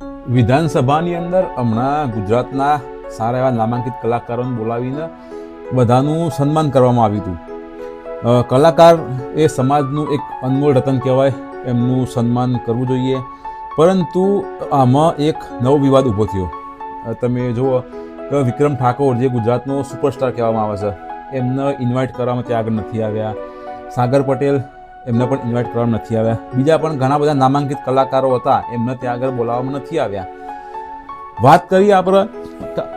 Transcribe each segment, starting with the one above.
વિધાનસભાની અંદર હમણાં ગુજરાતના સારા એવા નામાંકિત કલાકારોને બોલાવીને બધાનું સન્માન કરવામાં આવ્યું હતું. કલાકાર એ સમાજનું એક અનમોલ રતન કહેવાય, એમનું સન્માન કરવું જોઈએ. પરંતુ આમાં એક નવો વિવાદ ઊભો થયો. તમે જુઓ કે વિક્રમ ઠાકોર, જે ગુજરાતનો સુપરસ્ટાર કહેવામાં આવે છે, એમને ઇન્વાઇટ કરવામાં ત્યાં આગળ નથી આવ્યા. સાગર પટેલ એમને પણ ઇન્વાઇટ કરવામાં નથી આવ્યા. બીજા પણ ઘણા બધા નામાંકિત કલાકારો હતા, એમને ત્યાં આગળ બોલાવવામાં નથી આવ્યા. વાત કરીએ આપણે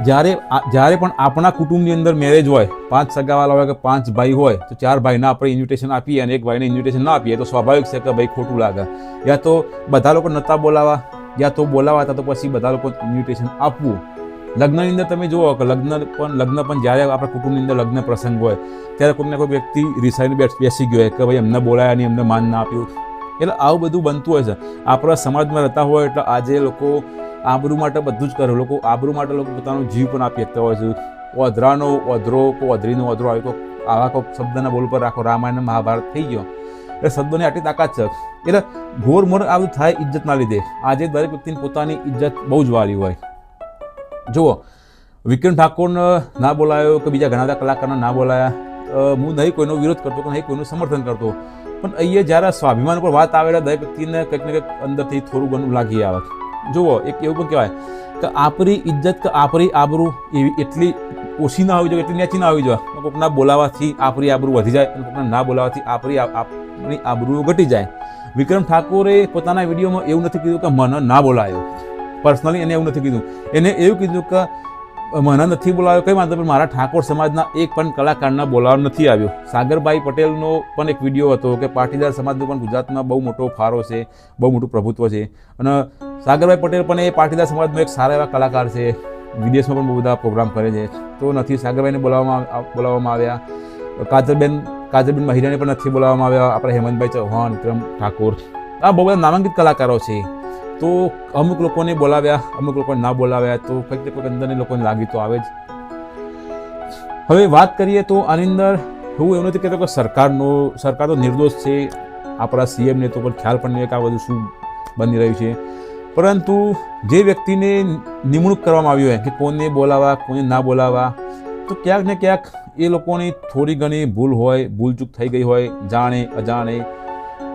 જ્યારે જ્યારે પણ આપણા કુટુંબની અંદર મેરેજ હોય, પાંચ સગાવાલા હોય કે પાંચ ભાઈ હોય, તો ચાર ભાઈને આપણે ઇન્વિટેશન આપીએ અને એક ભાઈને ઇન્વિટેશન ના આપીએ, તો સ્વાભાવિક છે કે ભાઈ ખોટું લાગે. યા તો બધા લોકો નહોતા બોલાવા યા તો બોલાવા હતા તો પછી બધા લોકો ઇન્વિટેશન આપવું. લગ્નની અંદર તમે જુઓ કે લગ્ન પણ લગ્ન પણ જ્યારે આપણા કુટુંબની અંદર લગ્ન પ્રસંગ હોય, ત્યારે કોઈને કોઈ વ્યક્તિ રિસાઈને બેસ ગયો હોય કે ભાઈ એમને બોલાયા નહીં, એમને માન ના આપ્યું. એટલે આવું બધું બનતું હોય છે. આપણા સમાજમાં રહેતા હોય એટલે આજે લોકો આબરૂ માટે બધું જ કરે. લોકો આબરૂ માટે લોકો પોતાનો જીવ પણ આપી શકતા હોય છે. ઓધરાનો ઓધરો, કોઈ ઓધરીનો ઓધરો આવી કોઈ આવા કોઈ શબ્દના બોલ પર રાખો રામાયણ મહાભારત થઈ ગયો. એટલે શબ્દોની આટલી તાકાત છે. એટલે ઘોર મોર આવું થાય ઇજ્જતના લીધે. આજે દરેક વ્યક્તિની પોતાની ઇજ્જત બહુ જ વાળી હોય. જુઓ, વિક્રમ ઠાકોરને ના બોલાયો કે બીજા ઘણા બધા કલાકારને ના બોલાયા? હું નહીં કોઈનો વિરોધ કરતો કે નહીં કોઈનું સમર્થન કરતો. પણ અહીંયા જ્યારે સ્વાભિમાન પર વાત આવે દરેક વ્યક્તિને કંઈક ને કંઈક અંદરથી થોડું ઘણું લાગી આવે. જુઓ, એક એવું પણ કહેવાય કે આપણી ઇજ્જત કે આપણી આબરૂ એવી એટલી ઓછી ના હોવી જોઈએ એટલી નેચી ના હોવી જોઈએ. કોકના બોલાવાથી આપણી આબરૂ વધી જાય અને કોકના ના બોલાવાથી આપણી આપણી આબરૂ ઘટી જાય. વિક્રમ ઠાકોરે પોતાના વિડીયોમાં એવું નથી કીધું કે મને ના બોલાયો. પર્સનલી એને એવું નથી કીધું. એને એવું કીધું કે, મને નથી બોલાવ્યો. કંઈ વાંધો પણ મારા ઠાકોર સમાજના એક પણ કલાકારના બોલાવવા નથી આવ્યો. સાગરભાઈ પટેલનો પણ એક વીડિયો હતો કે પાટીદાર સમાજનો પણ ગુજરાતમાં બહુ મોટો ફાળો છે, બહુ મોટું પ્રભુત્વ છે. અને સાગરભાઈ પટેલ પણ એ પાટીદાર સમાજનો એક સારા એવા કલાકાર છે. વિદેશમાં પણ બહુ બધા પ્રોગ્રામ કરે છે. તો નથી સાગરભાઈને બોલાવવામાં બોલાવવામાં આવ્યા. કાજલબેન કાજલબેન મહિરાને પણ નથી બોલાવવામાં આવ્યા. આપણા હેમંતભાઈ ચૌહાણ, વિક્રમ ઠાકોર. આ બહુ બધા નામાંકિત કલાકારો છે. તો અમુક લોકોને બોલાવ્યા, અમુક લોકોને ના બોલાવ્યા, તો કંઈક ને કંઈક અંદરની લોકોને લાગી તો આવે જ. હવે વાત કરીએ તો આની અંદર હું એવું નથી કહેતો કે સરકારનો સરકાર તો નિર્દોષ છે, આપણા સીએમને તો પણ ખ્યાલ પણ નહીં કે આ બધું શું બની રહ્યું છે. પરંતુ જે વ્યક્તિને નિમણૂક કરવામાં આવી હોય, કે કોને બોલાવવા કોને ના બોલાવવા, તો ક્યાંક ને ક્યાંક એ લોકોની થોડી ઘણી ભૂલ હોય, ભૂલચૂક થઈ ગઈ હોય, જાણે, અજાણે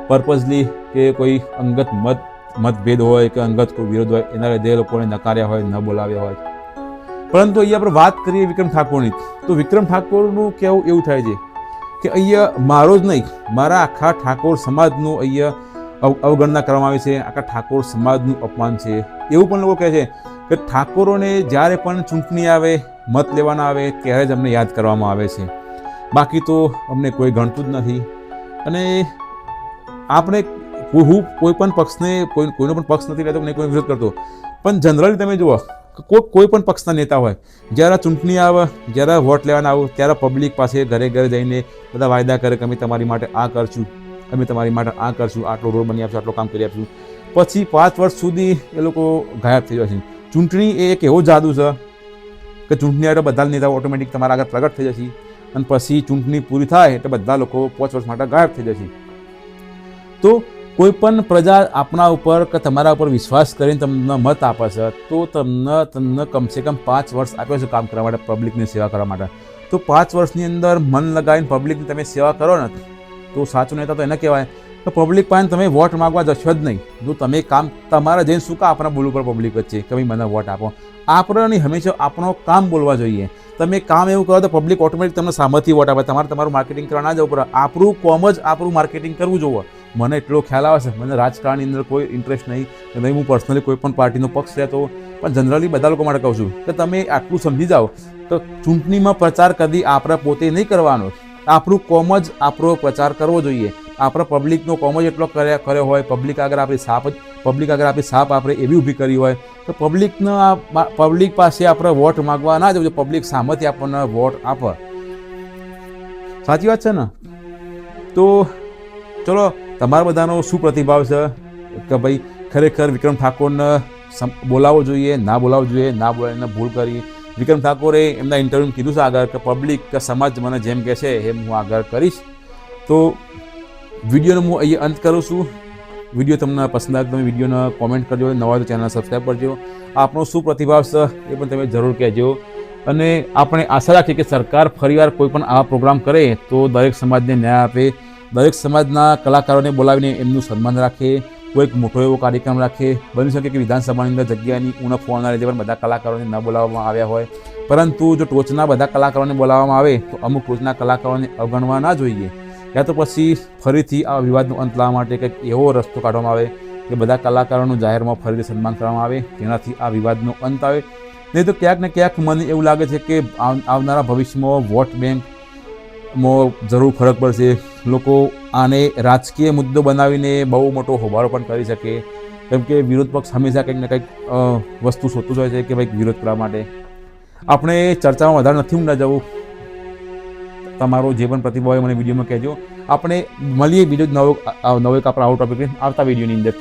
પર્પઝલી કે કોઈ અંગત મત મતભેદ હોય કે અંગત કોઈ વિરોધ હોય, એના લીધે એ લોકોને નકાર્યા હોય, ન બોલાવ્યા હોય. પરંતુ અહીંયા આપણે વાત કરીએ વિક્રમ ઠાકોરની. તો વિક્રમ ઠાકોરનું કેવું એવું થાય છે કે અહીંયા મારો જ નહીં, મારા આખા ઠાકોર સમાજનું અહીંયા અવ- અવગણના કરવામાં આવે છે, આખા ઠાકોર સમાજનું અપમાન છે. એવું પણ લોકો કહે છે કે ઠાકોરોને જ્યારે પણ ચૂંટણી આવે, મત લેવાના આવે, ત્યારે જ અમને યાદ કરવામાં આવે છે. બાકી તો અમને કોઈ ગણતું જ નથી. અને આપણે કોઈ હું કોઈ પણ પક્ષને, કોઈ, કોઈનો પણ પક્ષ નથી લેતો નહીં કોઈ વિરોધ કરતો. પણ જનરલી તમે જુઓ કોઈ કોઈ પણ પક્ષના નેતા હોય, જ્યારે ચૂંટણી આવે, જ્યારે વોટ લેવાના આવું, ત્યારે પબ્લિક પાસે ઘરે ઘરે જઈને બધા વાયદા કરે કે અમે તમારી માટે આ કરશું, અમે તમારી માટે આ કરશું, આટલો રોડ બની આપશું, આટલું કામ કરી આપશું. પછી પાંચ વર્ષ સુધી એ લોકો ગાયબ થઈ જાય છે. ચૂંટણી એ એક એવો જાદુ છે કે ચૂંટણી આવે બધા નેતાઓ ઓટોમેટિક તમારા આગળ પ્રગટ થઈ જશે. અને પછી ચૂંટણી પૂરી થાય એટલે બધા લોકો પાંચ વર્ષ માટે ગાયબ થઈ જશે. તો કોઈ પણ પ્રજા આપણા ઉપર કે તમારા ઉપર વિશ્વાસ કરીને તમને મત આપે છે, તો તમને તમને કમસે કમ પાંચ વર્ષ આપ્યો છે કામ કરવા માટે પબ્લિકની સેવા કરવા માટે. તો પાંચ વર્ષની અંદર મન લગાવીને પબ્લિકની તમે સેવા કરો ને, તો સાચું નેતા તો એને કહેવાય. તો પબ્લિક પાસે તમે વોટ માગવા જશો જ નહીં. જો તમે કામ, તમારા જઈને શું કા આપણા બોલવું પડે પબ્લિક વચ્ચે? કે ભાઈ મને વોટ આપો. આપણો નહીં હંમેશા આપણો કામ બોલવા જોઈએ. તમે કામ એવું કરો તો પબ્લિક ઓટોમેટિક તમને સામેથી વોટ આપે. તમારે તમારું માર્કેટિંગ કરવા ના જવું પડે. આપણું કોમ જ આપણું માર્કેટિંગ કરવું જોઈએ મને એટલો ખ્યાલ આવે છે. મને રાજકારણની અંદર કોઈ ઇન્ટરેસ્ટ નહીં નહીં, હું પર્સનલી કોઈ પણ પાર્ટીનો પક્ષ રહેતો પણ જનરલી બધા લોકો માટે કહું છું કે તમે આટલું સમજી જાઓ, તો ચૂંટણીમાં પ્રચાર કદી આપણે પોતે નહીં કરવાનો. આપણું કોમ જ આપણો પ્રચાર કરવો જોઈએ. આપણે પબ્લિકનો કોમ જ એટલો કર્યા, કર્યો હોય પબ્લિક આગળ આપણી સાપ પબ્લિક આગળ આપણી સાપ આપણે એવી ઊભી કરી હોય, તો પબ્લિકનો પબ્લિક પાસે આપણે વોટ માગવા ના જવું પબ્લિક સામેથી આપણને વોટ આપે. સાચી વાત છે ને? તો ચલો તમારા બધાનો શું પ્રતિભાવ છે? કે ભાઈ, ખરેખર વિક્રમ ઠાકોરને બોલાવવો જોઈએ, ના બોલાવવો જોઈએ, ના બોલાવીને ભૂલ કરી. વિક્રમ ઠાકોરે એમના ઇન્ટરવ્યૂમાં કીધું છે આગળ કે પબ્લિક કે સમાજ મને જેમ કહે છે એમ હું આગળ કરીશ. તો વિડીયોનો હું અહીંયા અંત કરું છું. વીડિયો તમને પસંદ આવે તમે વિડીયોને કોમેન્ટ કરજો નવા તો ચેનલ સબસ્ક્રાઈબ કરજો. આપણો શું પ્રતિભાવ છે એ પણ તમે જરૂર કહેજો. અને આપણે આશા રાખીએ કે સરકાર ફરીવાર કોઈ પણ આવા પ્રોગ્રામ કરે તો દરેક સમાજને ન્યાય આપે. દરેક સમાજના કલાકારોને બોલાવીને એમનું સન્માન રાખે, કોઈક મોટો એવો કાર્યક્રમ રાખે. બની શકે કે વિધાનસભાની અંદર જગ્યાની ઉણપ હોવાના લીધે પણ બધા કલાકારોને ન બોલાવવામાં આવ્યા હોય. પરંતુ જો ટોચના બધા કલાકારોને બોલાવવામાં આવે, તો અમુક ટોચના કલાકારોને અવગણવા ના જોઈએ. યા તો પછી ફરીથી આ વિવાદનો અંત લાવવા માટે કંઈક એવો રસ્તો કાઢવામાં આવે કે બધા કલાકારોનું જાહેરમાં ફરીથી સન્માન કરવામાં આવે. જેનાથી આ વિવાદનો અંત આવે. નહીં તો ક્યાંક ને ક્યાંક મને એવું લાગે છે કે આવનારા ભવિષ્યમાં વોટ બેંકમાં જરૂર ફરક પડશે. લોકો આને રાજકીય મુદ્દો બનાવીને બહુ મોટો હોબાળો પણ કરી શકે. કેમ કે વિરોધ પક્ષ હંમેશા કંઈક ને કંઈક વસ્તુ શોધતું હોય છે કે ભાઈ વિરોધ કરવા માટે. આપણે ચર્ચામાં વધારે નથી ઊંડા જવું. તમારો જે પણ પ્રતિભાવ હોય મને વિડીયોમાં કહેજો. આપણે મળીએ બીજો નવો નવો એક આપણા આઉટ ટોપિક આવતા વિડીયોની અંદર.